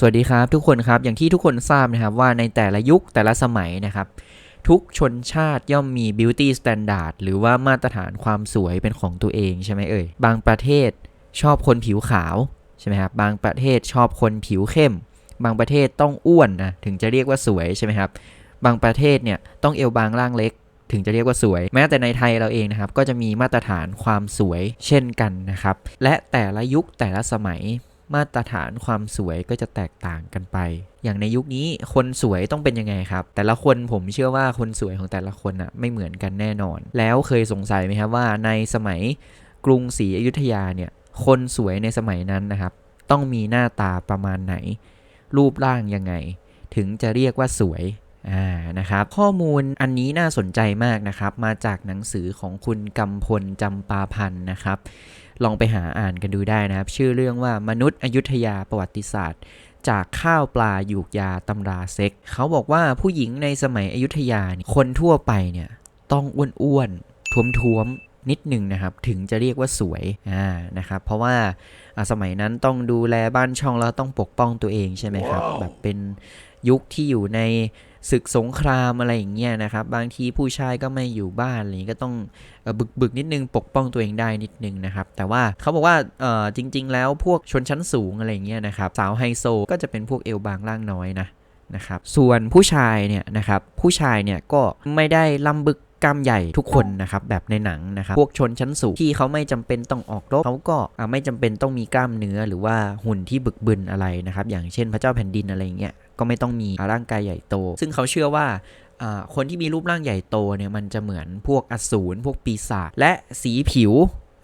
สวัสดีครับทุกคนครับอย่างที่ทุกคนทราบนะครับว่าในแต่ละยุคแต่ละสมัยนะครับ ทุกชนชาติย่อมมี beauty standard หรือว่ามาตรฐานความสวยเป็นของตัวเองใช่ไหมเอ่ยบางประเทศชอบคนผิวขาวใช่ไหมครับบางประเทศชอบคนผิวเข้ม บางประเทศต้องอ้วนนะถึงจะเรียกว่าสวยใช่ไหมครับบางประเทศเนี่ยต้องเอวบางร่างเล็ก ถึงจะเรียกว่าสวย แม้แต่ในไทยเราเองนะครับก็จะมีมาตรฐานความสวยเช่นกันนะครับและแต่ละยุคแต่ละสมัย มาตรฐานความสวยก็จะแตกต่างกันไป อย่างในยุคนี้คนสวยต้องเป็นยังไงครับ แต่ละคนผมเชื่อว่าคนสวยของแต่ละคนอะไม่เหมือนกันแน่นอน แล้วเคยสงสัยไหมครับว่าในสมัยกรุงศรีอยุธยาเนี่ย คนสวยในสมัยนั้นนะครับ ต้องมีหน้าตาประมาณไหน รูปร่างยังไง ถึงจะเรียกว่าสวย อ่านะครับข้อมูลอันนี้น่าสนใจมากนะครับ มาจากหนังสือของคุณกำพลจำปาพันธ์นะครับ ลองไปหาอ่านกันดูได้นะครับ ชื่อเรื่องว่ามนุษย์อยุธยาประวัติศาสตร์ จากข้าวปลาหยูกยาตำราเซ็ก เขาบอกว่าผู้หญิงในสมัยอยุธยาเนี่ยคนทั่วไปเนี่ยต้องอ้วนๆท้วมๆ นิดหนึ่งนะครับ ถึงจะเรียกว่าสวยอ่านะครับ เพราะว่าอ่าสมัยนั้นต้องดูแลบ้านช่องแล้วต้องปกป้องตัวเองใช่ไหมครับ แบบเป็นยุคที่อยู่ในศึกสงครามอะไรอย่างเงี้ยนะครับ บางทีผู้ชายก็ไม่อยู่บ้านอะไรอย่างงี้ก็ต้องเอ่อบึกบึกนิดนึงปกป้องตัวเองได้นิดนึงนะครับ แต่ว่าเขาบอกว่าเออจริง ๆ แล้วพวกชนชั้นสูงอะไรอย่างเงี้ยนะครับ สาวไฮโซก็จะเป็นพวกเอวบางร่างน้อยนะนะครับส่วนผู้ชายเนี่ยนะครับผู้ชายเนี่ยก็ไม่ได้ลำบึก กล้ามใหญ่ทุกคนนะครับแบบในหนังนะครับพวกชนชั้นสูงที่เขาไม่จำเป็นต้องออกรบเขาก็ไม่จำเป็นต้องมีกล้ามเนื้อหรือว่าหุ่นที่บึกบึนอะไรนะครับ อย่างเช่นพระเจ้าแผ่นดินอะไรเงี้ยก็ไม่ต้องมีร่างกายใหญ่โต ซึ่งเขาเชื่อว่าอ่าคนที่มีรูปร่างใหญ่โตเนี่ยมันจะเหมือนพวกอสูรพวกปีศาจและสีผิว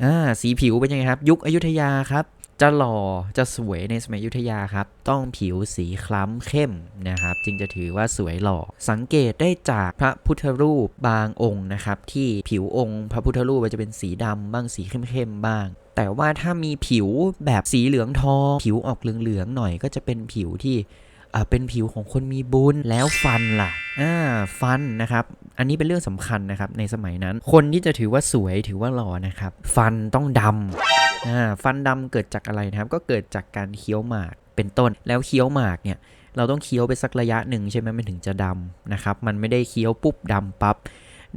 อ่าสีผิวเป็นยังไงครับ ยุคอยุธยาครับ จะหล่อจะสวยในสมัยยุทธยาครับ ต้องผิวสีคล้ำเข้มนะครับ จึงจะถือว่าสวยหล่อ สังเกตได้จากพระพุทธรูปบางองค์นะครับ ที่ผิวองค์พระพุทธรูปจะเป็นสีดำบ้างสีเข้มๆบ้างแต่ว่าถ้ามีผิวแบบสีเหลืองทอง ผิวออกเหลืองๆหน่อยก็จะเป็นผิวที่อ่าเป็นผิวของคนมีบุญแล้วฟันล่ะอ่าฟันนะครับ อันนี้เป็นเรื่องสำคัญนะครับในสมัยนั้น คนที่จะถือว่าสวยถือว่าหล่อนะครับ ฟันต้องดำอ่า ฟันดำเกิดจากอะไรนะครับ ก็เกิดจากการเคี้ยวหมากเป็นต้น แล้วเคี้ยวหมากเนี่ยเราต้องเคี้ยวไปสักระยะหนึ่งใช่ไหมมันถึงจะดำนะครับ มันไม่ได้เคี้ยวปุ๊บดำปับ๊บ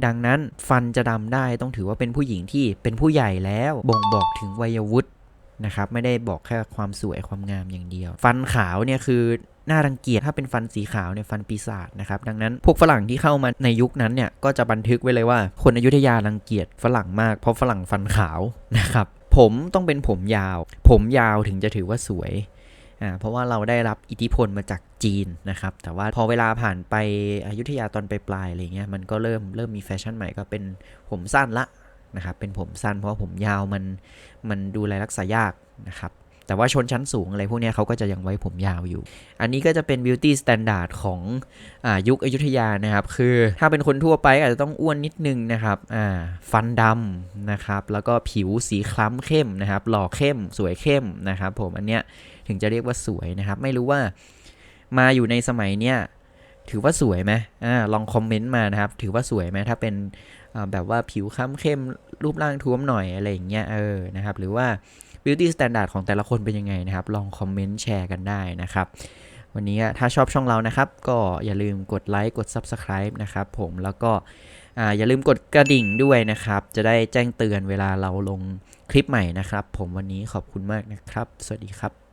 ดังนั้นฟันจะดำได้ต้องถือว่าเป็นผู้หญิงที่เป็นผู้ใหญ่แล้วบ่งบอกถึงวัยวุฒินะครับไม่ได้บอกแค่ความสวยความงามอย่างเดียว ฟันขาวเนี่ยคือน่ารังเกียจถ้าเป็นฟันสีขาวเนี่ยฟันปีศาจนะครับดังนั้นพวกฝรั่งที่เข้ามาในยุคนั้นเนี่ยก็จะบันทึกไว้เลยว่าคนอยุธยารังเกียจฝรั่งมากเพราะฝรั่งฟันขาวนะครับ ผมต้องเป็นผมยาว ผมยาวถึงจะถือว่าสวยอ่าเพราะว่าเราได้รับอิทธิพลมาจากจีนนะครับ แต่ว่าพอเวลาผ่านไปอยุธยาตอนปลายๆอะไรเงี้ยมันก็เริ่มเริ่มมีแฟชั่นใหม่ก็เป็นผมสั้นละนะครับเป็นผมสั้นเพราะว่าผมยาวมันมันดูแลรักษายากนะครับ แต่ว่าชนชั้นสูงอะไรพวกนี้เขาก็จะยังไว้ผมยาวอยู่ อันนี้ก็จะเป็น beauty standard ของอยุคอยุธยานะครับ คือถ้าเป็นคนทั่วไปอาจจะต้องอ้วนนิดนึงนะครับฟันดำนะครับ แล้วก็ผิวสีคล้ำเข้มนะครับ หล่อเข้ม สวยเข้มนะครับ ผมอันเนี้ยถึงจะเรียกว่าสวยนะครับ ไม่รู้ว่ามาอยู่ในสมัยเนี้ยถือว่าสวยไหมอ่าลองคอมเมนต์มานะครับ ถือว่าสวยไหมถ้าเป็นแบบว่าผิวคล้ำเข้มรูปร่างท้วมหน่อยอะไรอย่างเงี้ยเออนะครับ หรือว่า บิวตี้สแตนดาร์ดของแต่ละคนเป็นยังไงนะครับ ลองคอมเมนต์แชร์กันได้นะครับ วันนี้ถ้าชอบช่องเรานะครับ ก็อย่าลืมกดไลค์กด subscribe นะครับผมแล้วก็อย่าลืมกดกระดิ่งด้วยนะครับ จะได้แจ้งเตือนเวลาเราลงคลิปใหม่นะครับ ผมวันนี้ขอบคุณมากนะครับ สวัสดีครับ